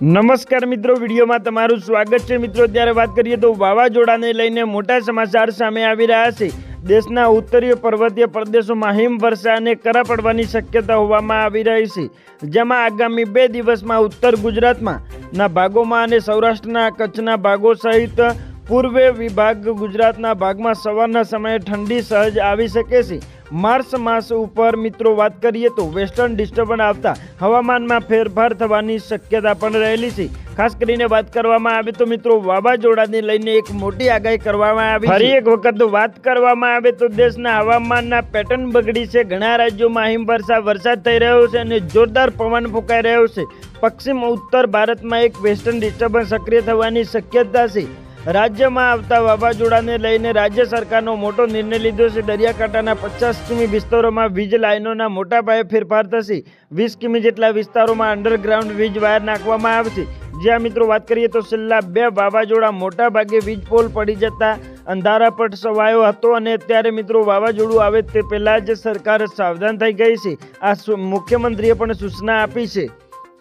નમસ્કાર મિત્રો, વિડીયોમાં તમારું સ્વાગત છે. મિત્રો ત્યારે વાત કરીએ તો વાવાઝોડાને લઈને મોટા સમાચાર સામે આવી રહ્યા છે. દેશના ઉત્તરીય પર્વતીય પ્રદેશોમાં હિમવર્ષા અને કરા પડવાની શક્યતા હોવામાં આવી રહી છે. જેમાં આગામી બે દિવસમાં ઉત્તર ગુજરાતમાં ભાગોમાં અને સૌરાષ્ટ્રના કચ્છના ભાગો સહિત પૂર્વે વિભાગ ગુજરાતના ભાગમાં સવારના સમયે ઠંડી સહજ આવી શકે છે. માર્ચ માસ ઉપર મિત્રો વાત કરીએ તો વેસ્ટર્ન ડિસ્ટર્બન્સ આવતા હવામાનમાં ફેરફાર થવાની શક્યતા પણ રહેલી છે. ખાસ કરીને વાત કરવામાં આવે તો મિત્રો વાવાઝોડાને લઈને એક મોટી આગાહી કરવામાં આવી ફરી એક વખત વાત કરવામાં આવે તો દેશના હવામાનના પેટર્ન બગડી છે. ઘણા રાજ્યોમાં હિમવર્ષા વરસાદ થઈ રહ્યો છે અને જોરદાર પવન ફૂંકાઈ રહ્યો છે. પશ્ચિમ ઉત્તર ભારતમાં એક વેસ્ટર્ન ડિસ્ટર્બન્સ સક્રિય થવાની શક્યતા છે. રાજ્યમાં આવતા વાવાઝોડાને લઈને રાજ્ય સરકારનો મોટો નિર્ણય લીધો છે. દરિયાકાંઠાના પચાસ કિમી વિસ્તારોમાં વીજ લાઇનોના મોટા પાયે ફેરફાર થશે. વીસ કિમી જેટલા વિસ્તારોમાં અંડરગ્રાઉન્ડ વીજ વાયર નાખવામાં આવશે. જ્યાં મિત્રો વાત કરીએ તો છેલ્લા બે વાવાઝોડા મોટા ભાગે વીજ પોલ પડી જતા અંધારાપટ સવાયો હતો અને અત્યારે મિત્રો વાવાઝોડું આવે તે પહેલાં જ સરકાર સાવધાન થઈ ગઈ છે. આ મુખ્યમંત્રીએ પણ સૂચના આપી છે.